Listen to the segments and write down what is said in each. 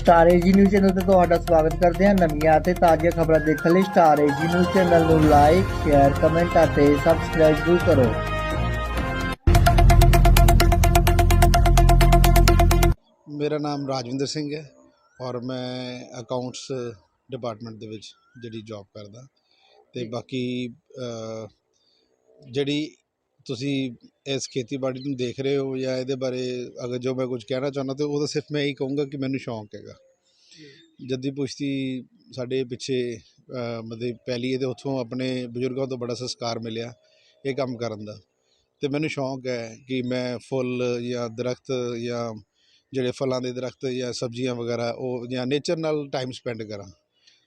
Star AG news channel ਤੇ ਤੁਹਾਡਾ ਸਵਾਗਤ ਕਰਦੇ ਹਾਂ ਨਵੀਆਂ ਅਤੇ ਤਾਜ਼ੀਆਂ ਖਬਰਾਂ ਦੇਖਣ ਲਈ ਸਟਾਰ ਏਜੀ ਨਿਊਜ਼ ਚੈਨਲ ਨੂੰ ਲਾਈਕ ਸ਼ੇਅਰ ਕਮੈਂਟ ਅਤੇ ਸਬਸਕ੍ਰਾਈਬ ਜ਼ਰੂਰ ਕਰੋ। ਮੇਰਾ ਨਾਮ ਰਾਜਵਿੰਦਰ ਸਿੰਘ ਹੈ ਔਰ ਮੈਂ ਅਕਾਊਂਟਸ ਡਿਪਾਰਟਮੈਂਟ ਦੇ ਵਿੱਚ ਜਿਹੜੀ ਜੌਬ ਕਰਦਾ ਤੇ ਬਾਕੀ ਅ, ਜਿਹੜੀ ਤੁਸੀਂ ਇਸ ਖੇਤੀਬਾੜੀ ਨੂੰ ਦੇਖ ਰਹੇ ਹੋ ਜਾਂ ਇਹਦੇ ਬਾਰੇ ਅਗਰ ਜੋ ਮੈਂ ਕੁਝ ਕਹਿਣਾ ਚਾਹੁੰਦਾ ਤੇ ਉਹ ਤਾਂ ਸਿਰਫ ਮੈਂ ਇਹੀ ਕਹੂੰਗਾ ਕਿ ਮੈਨੂੰ ਸ਼ੌਂਕ ਹੈਗਾ। ਜੱਦੀ ਪੁਸ਼ਤੀ ਸਾਡੇ ਪਿੱਛੇ ਮਤਲਬ ਪਹਿਲੀ ਇਹਦੇ ਉੱਥੋਂ ਆਪਣੇ ਬਜ਼ੁਰਗਾਂ ਤੋਂ ਬੜਾ ਸੰਸਕਾਰ ਮਿਲਿਆ ਇਹ ਕੰਮ ਕਰਨ ਦਾ। ਤੇ ਮੈਨੂੰ ਸ਼ੌਂਕ ਹੈ ਕਿ ਮੈਂ ਫੁੱਲ ਜਾਂ ਦਰਖਤ ਜਾਂ ਜਿਹੜੇ ਫਲਾਂ ਦੇ ਦਰਖਤ ਜਾਂ ਸਬਜ਼ੀਆਂ ਵਗੈਰਾ ਉਹ ਜਾਂ ਨੇਚਰ ਨਾਲ ਟਾਈਮ ਸਪੈਂਡ ਕਰਾਂ।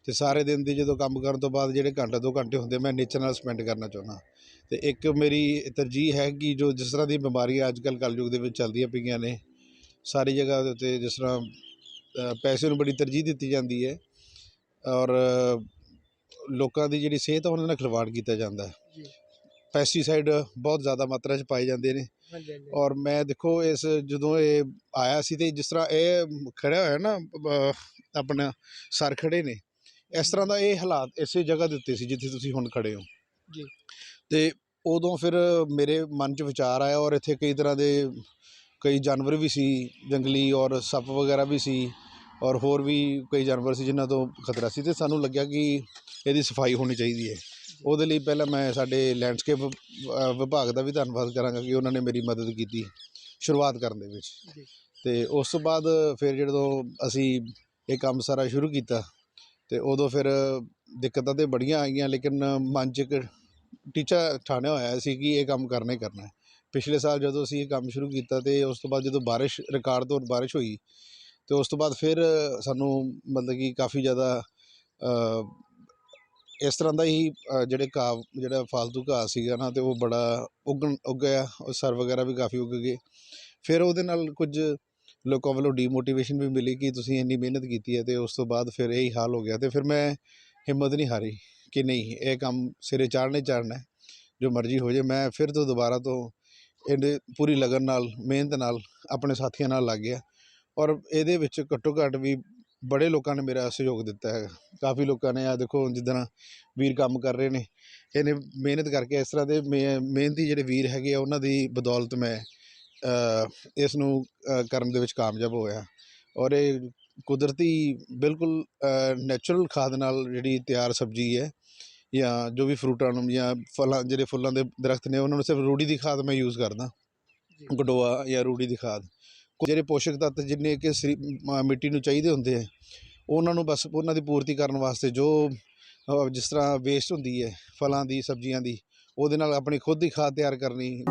ਤੇ ਸਾਰੇ ਦਿਨ ਦੀ ਜਦੋਂ ਕੰਮ ਕਰਨ ਤੋਂ ਬਾਅਦ ਜਿਹੜੇ ਘੰਟਾ ਦੋ ਘੰਟੇ ਹੁੰਦੇ ਮੈਂ ਨੇਚਰ ਨਾਲ ਸਪੈਂਡ ਕਰਨਾ ਚਾਹੁੰਦਾ। ਤੇ ਇੱਕ ਮੇਰੀ ਤਰਜੀਹ ਹੈ ਕਿ ਜੋ ਜਿਸ ਤਰ੍ਹਾਂ ਦੀ ਬਿਮਾਰੀਆਂ ਅੱਜ ਕੱਲ੍ਹ ਕਲਯੁਗ ਦੇ ਵਿੱਚ ਚੱਲਦੀਆਂ ਪਈਆਂ ਨੇ ਸਾਰੀ ਜਗ੍ਹਾ ਦੇ ਉੱਤੇ ਜਿਸ ਤਰ੍ਹਾਂ ਪੈਸੇ ਨੂੰ ਬੜੀ ਤਰਜੀਹ ਦਿੱਤੀ ਜਾਂਦੀ ਹੈ ਔਰ ਲੋਕਾਂ ਦੀ ਜਿਹੜੀ ਸਿਹਤ ਉਹਨਾਂ ਨਾਲ ਖਿਲਵਾੜ ਕੀਤਾ ਜਾਂਦਾ ਹੈ। ਪੈਸਟੀਸਾਈਡ ਬਹੁਤ ਜ਼ਿਆਦਾ ਮਾਤਰਾ 'ਚ ਪਾਏ ਜਾਂਦੇ ਨੇ ਔਰ ਮੈਂ ਦੇਖੋ ਇਸ ਜਦੋਂ ਇਹ ਆਇਆ ਸੀ ਤੇ ਜਿਸ ਤਰ੍ਹਾਂ ਇਹ ਖੜਿਆ ਹੋਇਆ ਨਾ ਆਪਣਾ ਸਰ ਖੜੇ ਨੇ ਇਸ ਤਰ੍ਹਾਂ ਦਾ ਇਹ ਹਾਲਾਤ ਇਸੇ ਜਗ੍ਹਾ ਦੇ ਉੱਤੇ ਸੀ ਜਿੱਥੇ ਤੁਸੀਂ ਹੁਣ ਖੜੇ ਹੋ ਜੀ। ਤੇ ਉਦੋਂ ਫਿਰ ਮੇਰੇ ਮਨ 'ਚ ਵਿਚਾਰ ਆਇਆ ਔਰ ਇੱਥੇ ਕਈ ਤਰ੍ਹਾਂ ਦੇ ਕਈ ਜਾਨਵਰ ਵੀ ਸੀ ਜੰਗਲੀ ਔਰ ਸੱਪ ਵਗੈਰਾ ਵੀ ਸੀ ਔਰ ਹੋਰ ਵੀ ਕਈ ਜਾਨਵਰ ਸੀ ਜਿਨ੍ਹਾਂ ਤੋਂ ਖਤਰਾ ਸੀ ਤੇ ਸਾਨੂੰ ਲੱਗਿਆ ਕਿ ਇਹਦੀ ਸਫ਼ਾਈ ਹੋਣੀ ਚਾਹੀਦੀ ਹੈ ਉਹਦੇ ਲਈ ਪਹਿਲਾਂ ਮੈਂ ਸਾਡੇ ਲੈਂਡਸਕੇਪ ਵਿਭਾਗ ਦਾ ਵੀ ਧੰਨਵਾਦ ਕਰਾਂਗਾ ਕਿ ਉਹਨਾਂ ਨੇ ਮੇਰੀ ਮਦਦ ਕੀਤੀ ਸ਼ੁਰੂਆਤ ਕਰਨ ਦੇ ਵਿੱਚ ਜੀ। ਤੇ ਉਸ ਤੋਂ ਬਾਅਦ ਫਿਰ ਜਦੋਂ ਅਸੀਂ ਇਹ ਕੰਮ ਸਾਰਾ ਸ਼ੁਰੂ ਕੀਤਾ ਤੇ ਉਦੋਂ ਫਿਰ ਦਿੱਕਤਾਂ ਤੇ ਬੜੀਆਂ ਆਈਆਂ ਲੇਕਿਨ ਮਨ 'ਚ ਇੱਕ ਟੀਚਾ ਠਾਣਿਆ ਹੋਇਆ ਸੀ ਕਿ ਇਹ ਕੰਮ ਕਰਨਾ ਹੀ ਕਰਨਾ ਪਿਛਲੇ ਸਾਲ ਜਦੋਂ ਅਸੀਂ ਇਹ ਕੰਮ ਸ਼ੁਰੂ ਕੀਤਾ ਅਤੇ ਉਸ ਤੋਂ ਬਾਅਦ ਜਦੋਂ ਬਾਰਿਸ਼, ਰਿਕਾਰਡ ਤੋਂ ਬਾਰਿਸ਼ ਹੋਈ, ਤੇ ਉਸ ਤੋਂ ਬਾਅਦ ਫਿਰ ਸਾਨੂੰ ਮਤਲਬ ਕਿ ਕਾਫੀ ਜ਼ਿਆਦਾ ਇਸ ਤਰ੍ਹਾਂ ਦਾ ਹੀ ਜਿਹੜੇ ਘਾਹ, ਜਿਹੜਾ ਫਾਲਤੂ ਘਾਹ ਸੀਗਾ ਨਾ ਅਤੇ ਉਹ ਬੜਾ ਉੱਗਣ ਉੱਗਿਆ ਉਹ ਸਰ ਵਗੈਰਾ ਵੀ ਕਾਫੀ ਉੱਗ ਗਏ। ਫਿਰ ਉਹਦੇ ਨਾਲ ਕੁਝ ਲੋਕਾਂ ਵੱਲੋਂ ਡੀਮੋਟੀਵੇਸ਼ਨ ਵੀ ਮਿਲੀ ਕਿ ਤੁਸੀਂ ਇੰਨੀ ਮਿਹਨਤ ਕੀਤੀ ਹੈ ਅਤੇ ਉਸ ਤੋਂ ਬਾਅਦ ਫਿਰ ਇਹੀ ਹਾਲ ਹੋ ਗਿਆ ਅਤੇ ਫਿਰ ਮੈਂ ਹਿੰਮਤ ਨਹੀਂ ਹਾਰੀ। ਕਿ ਨਹੀਂ ਇਹ ਕੰਮ ਸਿਰੇ ਚਾੜਨੇ ਚਾੜਨਾ ਜੋ ਮਰਜ਼ੀ ਹੋ ਜੇ ਮੈਂ ਫਿਰ ਤੋਂ ਦੁਬਾਰਾ ਤੋਂ ਇਹਦੇ ਪੂਰੀ ਲਗਨ ਨਾਲ ਮਿਹਨਤ ਨਾਲ ਆਪਣੇ ਸਾਥੀਆਂ ਨਾਲ ਲੱਗ ਗਿਆ ਔਰ ਇਹਦੇ ਵਿੱਚ ਘੱਟੋ ਘੱਟ ਵੀ ਬੜੇ ਲੋਕਾਂ ਨੇ ਮੇਰਾ ਸਹਿਯੋਗ ਦਿੱਤਾ ਹੈ ਕਾਫੀ ਲੋਕਾਂ ਨੇ ਆ ਦੇਖੋ ਜਿੱਦਾਂ ਵੀਰ ਕੰਮ ਕਰ ਰਹੇ ਨੇ ਇਹਨੇ ਮਿਹਨਤ ਕਰਕੇ ਇਸ ਤਰ੍ਹਾਂ ਦੇ ਮਿਹ- ਮਿਹਨਤੀ ਜਿਹੜੇ ਵੀਰ ਹੈਗੇ ਆ ਉਹਨਾਂ ਦੀ ਬਦੌਲਤ ਮੈਂ ਇਸ ਨੂੰ ਕਰਨ ਦੇ ਵਿੱਚ ਕਾਮਯਾਬ ਹੋਇਆ ਔਰ ਇਹ ਕੁਦਰਤੀ ਬਿਲਕੁਲ ਨੈਚੁਰਲ ਖਾਦ ਨਾਲ ਜਿਹੜੀ ਤਿਆਰ ਸਬਜ਼ੀ ਹੈ ਜਾਂ ਜੋ ਵੀ ਫਰੂਟਾਂ ਨੂੰ ਜਾਂ ਫਲਾਂ ਜਿਹੜੇ ਫੁੱਲਾਂ ਦੇ ਦਰਖਤ ਨੇ ਉਹਨਾਂ ਨੂੰ ਸਿਰਫ ਰੂੜੀ ਦੀ ਖਾਦ ਮੈਂ ਯੂਜ਼ ਕਰਦਾ। ਗਡੋਆ ਜਾਂ ਰੂੜੀ ਦੀ ਖਾਦ। ਜਿਹੜੇ ਪੋਸ਼ਕ ਤੱਤ ਜਿੰਨੇ ਕਿ ਮਿੱਟੀ ਨੂੰ ਚਾਹੀਦੇ ਹੁੰਦੇ ਆ ਉਹਨਾਂ ਨੂੰ ਬਸ ਉਹਨਾਂ ਦੀ ਪੂਰਤੀ ਕਰਨ ਵਾਸਤੇ ਜੋ ਜਿਸ ਤਰ੍ਹਾਂ ਵੇਸਟ ਹੁੰਦੀ ਹੈ ਫਲਾਂ ਦੀ ਸਬਜ਼ੀਆਂ ਦੀ ਉਹਦੇ ਨਾਲ ਆਪਣੀ ਖੁਦ ਦੀ ਖਾਦ ਤਿਆਰ ਕਰਨੀ।